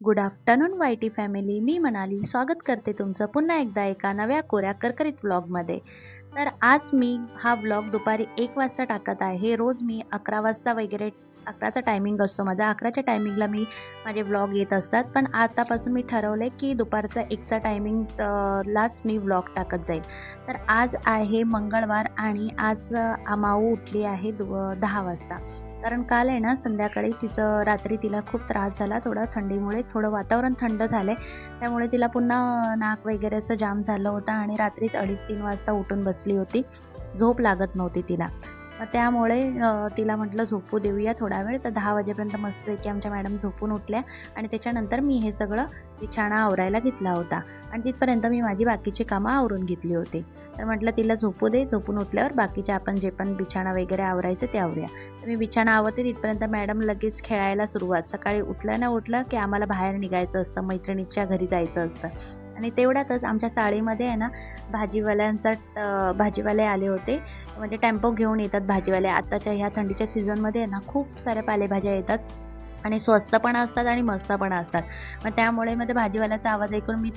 Good afternoon Y T family मी मनाली स्वागत करते तुमचं पुन्हा एकदा एका नव्या कोऱ्या करकरीत व्लॉगमध्ये तर आज मी हा व्लॉग दुपारी एक वाजता टाकत आहे. रोज मी अकरा वाजता वगैरे अकराचा टायमिंग असतो माझा. अकराच्या टायमिंगला मी माझे व्लॉग येत असतात. पण आतापासून मी ठरवलं आहे की दुपारचा एकचा टायमिंग लाच मी व्लॉग टाकत जाईल. तर आज आहे मंगळवार आणि आज अमाऊ उठली आहे दु दहा वाजता. कारण काल आहे ना संध्याकाळी तिचं रात्री तिला खूप त्रास झाला थोडा थंडीमुळे थोडं वातावरण थंड झालं त्यामुळे तिला पुन्हा नाक वगैरे असं जाम झालं होतं आणि रात्रीच अडीच तीन वाजता उठून बसली होती. झोप लागत नव्हती तिला. मग त्यामुळे तिला म्हटलं झोपू देऊया थोडा वेळ. तर दहा वाजेपर्यंत मस्तपैकी आमच्या मॅडम झोपून उठल्या आणि त्याच्यानंतर मी हे सगळं बिछाणा आवरायला घेतला होता. आणि तिथपर्यंत मी माझी बाकीची कामं आवरून घेतली होती. तर म्हटलं तिला झोपू दे झोपून उठल्यावर बाकीचे आपण जे पण बिछाणा वगैरे आवरायचं ते आवरूया. तर मी बिछाणा आवरते तिथपर्यंत मॅडम लगेच खेळायला सुरुवात. सकाळी उठलं ना उठलं की आम्हाला बाहेर निघायचं असतं मैत्रिणीच्या घरी जायचं असतं. आणि तेवढ्यातच आमच्या चाळीमध्ये आहे ना भाजीवाल्यांचा भाजीवाले आले होते. म्हणजे टेम्पो घेऊन येतात भाजीवाले. आत्ताच्या ह्या थंडीच्या सीझनमध्ये आहे ना खूप साऱ्या पालेभाज्या येतात. आणि स्वस्त पण असतात आणि मस्त पण असतात. मग त्यामुळे मग ते भाजीवाल्याचा आवाज ऐकून मी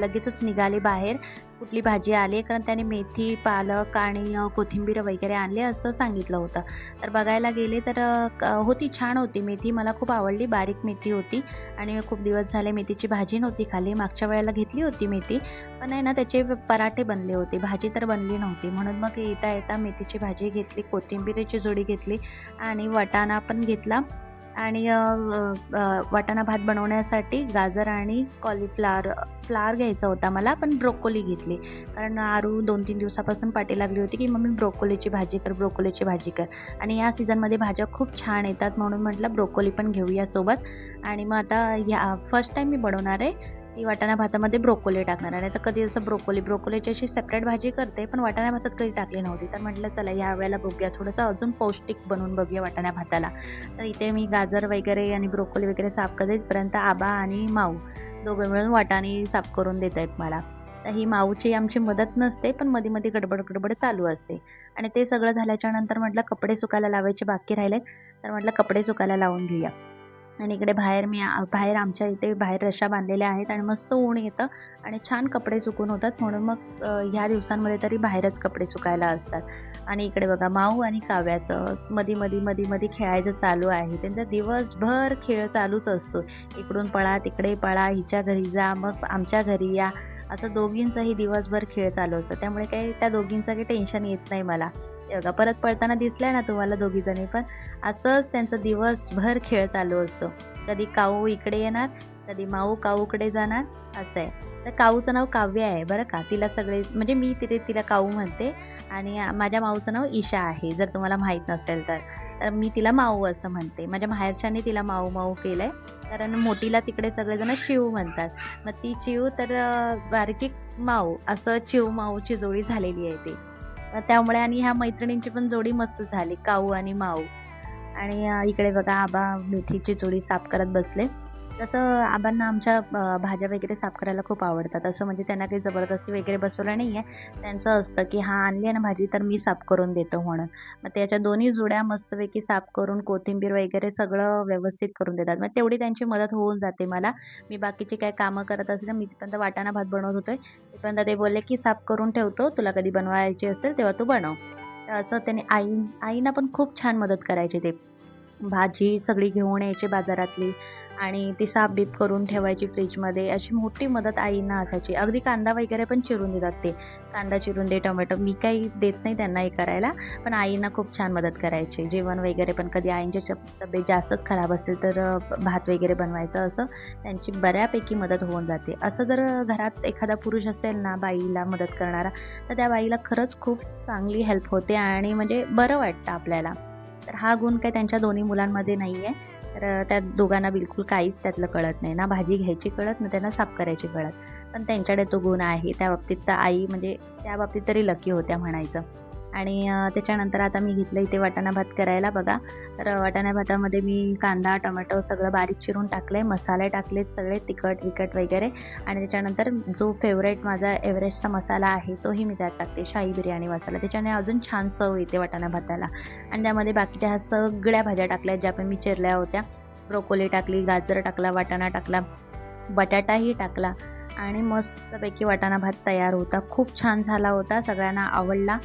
लगेचच निघाले बाहेर. कुठली भाजी आली कारण त्याने मेथी पालक आणि कोथिंबीर वगैरे आणले असं सांगितलं होतं. तर बघायला गेले तर क- होती छान होती मेथी. मला खूप आवडली बारीक मेथी होती. आणि खूप दिवस झाले मेथीची भाजी नव्हती खाली मागच्या वेळेला घेतली होती मेथी पण आहे ना त्याचे पराठे बनले होते. भाजी तर बनली नव्हती. म्हणून मग येता येता मेथीची भाजी घेतली कोथिंबीरीची जोडी घेतली आणि वटाणा पण घेतला. आणि वाटाणा भात बनवण्यासाठी गाजर आणि कॉलीफ्लावर फ्लावर घ्यायचा होता मला पण ब्रोकोली घेतली. कारण आरू दोन तीन दिवसापासून पाठी लागली होती की मम्मी ब्रोकोलीची भाजी कर ब्रोकोलीची भाजी कर. आणि या सीझनमध्ये भाज्या खूप छान येतात म्हणून म्हटलं ब्रोकोली पण घेऊया सोबत. आणि मग आता या फर्स्ट टाईम मी बनवणार आहे. ती वाटाणा भातामध्ये ब्रोकोली टाकणार. आणि आता कधी असं ब्रोकोली ब्रोकोलीची अशी सेपरेट भाजी करते पण वाटाणा भातात कधी टाकली नव्हती. तर म्हटलं चला या वेळेला बघूया. थोडंसं अजून पौष्टिक बनवून बघूया वाटाणा भाताला. तर इथे मी गाजर वगैरे आणि ब्रोकोली वगैरे साफ करते. इथपर्यंत आबा आणि माऊ दोघे मिळून वाटाणे साफ करून देत आहेत मला. तर ही माऊची आमची मदत नसते पण मध्ये मध्ये गडबड गडबड चालू असते. आणि ते सगळं झाल्याच्यानंतर म्हटलं कपडे सुकायला लावायचे बाकी राहिले तर म्हटलं कपडे सुकायला लावून घेऊया. आणि इकडे बाहेर मी बाहेर आमच्या इथे बाहेर रशा बांधलेल्या आहेत आणि मस्त ऊन येतं आणि छान कपडे सुकून होतात. म्हणून मग ह्या दिवसांमध्ये तरी बाहेरच कपडे सुकायला असतात. आणि इकडे बघा माऊ आणि काव्याचं मधी मधी मधी मधी खेळायचं चालू आहे. त्यांचा दिवसभर खेळ चालूच असतो. इकडून पळा तिकडे पळा हिच्या घरी जा मग आमच्या घरी या. असं दोघींचाही दिवसभर खेळ चालू असतो. त्यामुळे काही त्या दोघींचं काही टेन्शन येत नाही मला. हे बघा परत पडताना दिसलाय ना तुम्हाला दोघी जणी पण? असंच त्यांचं दिवसभर खेळ चालू असतो. कधी काऊ इकडे येणार कधी माऊ काऊकडे जाणार असं आहे. तर काऊचं नाव काव्य आहे बरं का? तिला सगळे म्हणजे मी तिथे तिला काऊ म्हणते आणि माझ्या माऊचं नाव ईशा आहे जर तुम्हाला माहीत नसेल तर. तर मी तिला माऊ असं म्हणते. माझ्या माहेरच्याने तिला माऊ माऊ केलंय. कारण मोठीला तिकडे सगळेजण चिऊ म्हणतात. मग ती चिऊ तर बारकी माऊ असं चिऊ माऊची जोडी झालेली आहे ती. मग त्यामुळे आणि ह्या मैत्रिणींची पण जोडी मस्त झाली काऊ आणि माऊ. आणि इकडे बघा आबा मेथीची जोडी साफ करत बसले. तसं आबांना आमच्या भाज्या वगैरे साफ करायला खूप आवडतात. असं म्हणजे त्यांना काही जबरदस्ती वगैरे बसवलं नाही आहे त्यांचं असतं की हा आणली आहे ना भाजी तर मी साफ करून देतो म्हणून. मग त्याच्या दोन्ही जुड्या मस्तपैकी साफ करून कोथिंबीर वगैरे सगळं व्यवस्थित करून देतात. मग तेवढी त्यांची मदत होऊन जाते मला. मी बाकीची काय कामं करत असले मी तिथपर्यंत वाटाणा भात बनवत होते. तिथपर्यंत ते बोलले की साफ करून ठेवतो. तुला कधी बनवायची असेल तेव्हा तू बनव. असं त्याने आई आईना पण खूप छान मदत करायची ते. भाजी सगळी घेऊन यायची बाजारातली आणि ती साफ बीप करून ठेवायची फ्रीजमध्ये. अशी मोठी मदत आईंना असायची. अगदी कांदा वगैरे पण चिरून देतात ते. कांदा चिरून दे टोमॅटो. मी काही देत नाही त्यांना हे करायला पण आईंना खूप छान मदत करायची. जेवण वगैरे पण कधी आईंची तब्येत जास्तच खराब असेल तर भात वगैरे बनवायचं असं त्यांची बऱ्यापैकी मदत होऊन जाते. असं जर घरात एखादा पुरुष असेल ना बाईला मदत करणारा तर त्या बाईला खरंच खूप चांगली हेल्प होते आणि म्हणजे बरं वाटतं आपल्याला. तर हा गुण काही त्यांच्या दोन्ही मुलांमध्ये नाही आहे तर त्या दोघांना बिलकुल काहीच त्यातलं कळत नाही. ना भाजी घ्यायची कळत ना त्यांना साफ करायची कळत. पण त्यांच्याकडे तो गुण आहे. त्या बाबतीत तर आई म्हणजे त्या बाबतीत तरी लकी होत्या म्हणायचं. आणि त्याच्यानंतर आता मी घेतलं इथे वाटाणा भात करायला बघा. तर वाटाणा भातामध्ये मी कांदा टोमॅटो सगळं बारीक चिरून टाकले मसाले टाकलेत सगळे तिखट विकट वगैरे. आणि त्याच्यानंतर जो फेवरेट माझा एव्हरेस्टचा मसाला आहे तोही मी त्यात टाकते. शाही बिर्याणी मसाला. त्याच्याने अजून छान चव येते वाटाणा भाताला. आणि त्यामध्ये बाकीच्या ह्या सगळ्या भाज्या टाकल्या ज्या पण मी चिरल्या होत्या. ब्रोकोली टाकली गाजर टाकला वाटाणा टाकला बटाटाही टाकला. आणि मस्तपैकी वाटाणा भात तयार होता. खूप छान झाला होता. सगळ्यांना आवडला.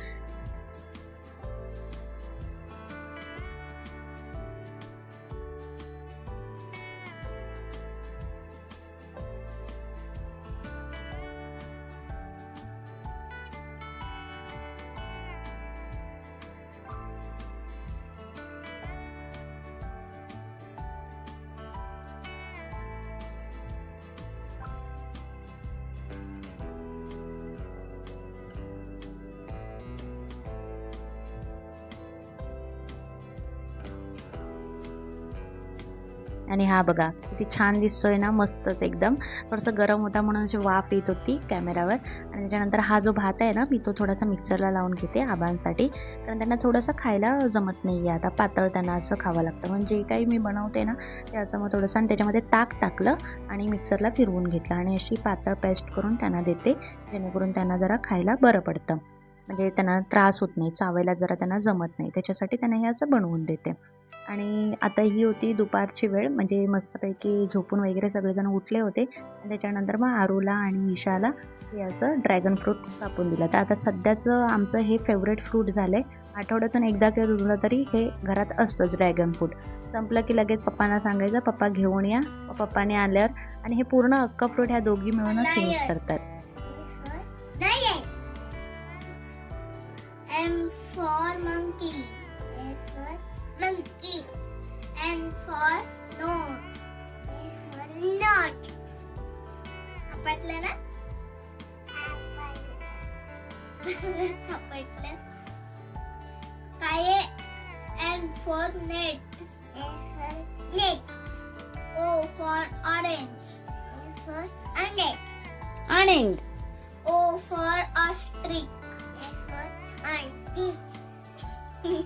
आणि हा बघा किती छान दिसतोय ना मस्तच एकदम. थोडंसं गरम होता म्हणून अशी वाफ येत होती कॅमेरावर आणि त्याच्यानंतर हा जो भात आहे ना मी तो थोडासा मिक्सरला लावून घेते आबांसाठी. कारण त्यांना थोडंसं खायला जमत नाही आहे आता पातळ त्यांना असं खावं लागतं. म्हणजे जे काही मी बनवते ना ते असं मग थोडंसं आणि त्याच्यामध्ये ताक टाकलं आणि मिक्सरला फिरवून घेतलं. आणि अशी पातळ पेस्ट करून त्यांना देते. जेणेकरून त्यांना जरा खायला बरं पडतं. म्हणजे त्यांना त्रास होत नाही. चावायला जरा त्यांना जमत नाही. त्याच्यासाठी त्यांना हे असं बनवून देते. आणि आता ही होती दुपारची वेळ म्हणजे मस्तपैकी झोपून वगैरे सगळेजण उठले होते. आणि त्याच्यानंतर मग आरूला आणि ईशाला हे असं ड्रॅगन फ्रूट कापून दिलं. तर आता सध्याचं आमचं हे फेवरेट फ्रूट झालं आहे आठवड्यातून एकदा किंवा दोनदा तरी हे घरात असतंच ड्रॅगन फ्रूट संपलं की लगेच पप्पांना सांगायचं पप्पा घेऊन या. पप्पाने आल्यावर आणि हे पूर्ण अख्खा फ्रूट ह्या दोघी मिळूनच फिनिश करतात. For net. For net. O for orange. A for orange. Aning. O for ostrich. A for ostrich.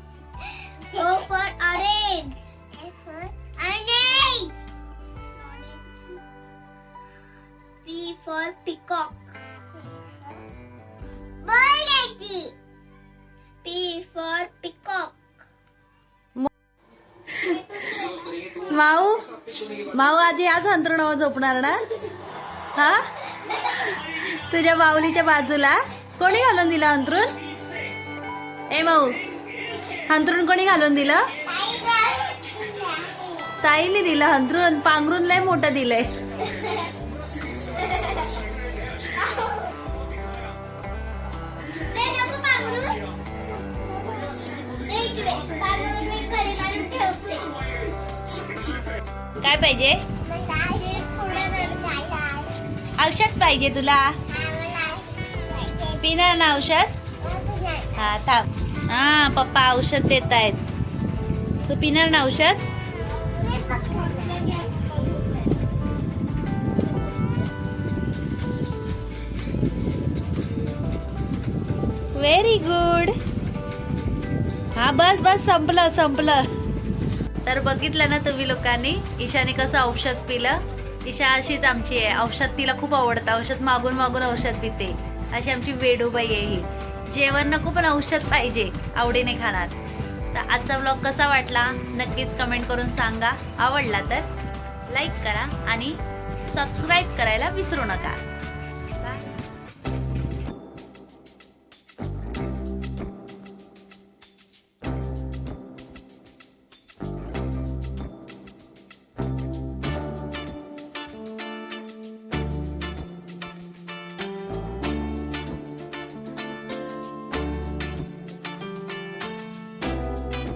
माऊ? माऊ आजी आज अंतरुणावर झोपणार ना? हा? तुझ्या बाहुलीच्या बाजूला. कोणी घालून दिलं अंतरुण ए माऊ अंतरुण कोणी घालून दिलं? ताईने दिलं अंतरुण पांघरून लय मोठं दिलंय. काय पाहिजे? औषध पाहिजे तुला? पिणार ना औषध? हा थांब. हा पप्पा औषध देत आहेत. तू पिणार ना औषध? व्हेरी गुड हा बस बस संपलं संपलं. तर बघितलं ना तुम्ही लोकांनी? ईशाने कसं औषध पिलं? ईशा अशीच आमची आहे. औषध तिला खूप आवडतं. औषध मागून मागून औषध पिते. अशी आमची वेडूबाई आहे ही. जेवण नको पण औषध पाहिजे आवडीने खाणार. तर आजचा ब्लॉग कसा वाटला? नक्कीच कमेंट करून सांगा. आवडला तर लाईक करा आणि सबस्क्राईब करायला विसरू नका.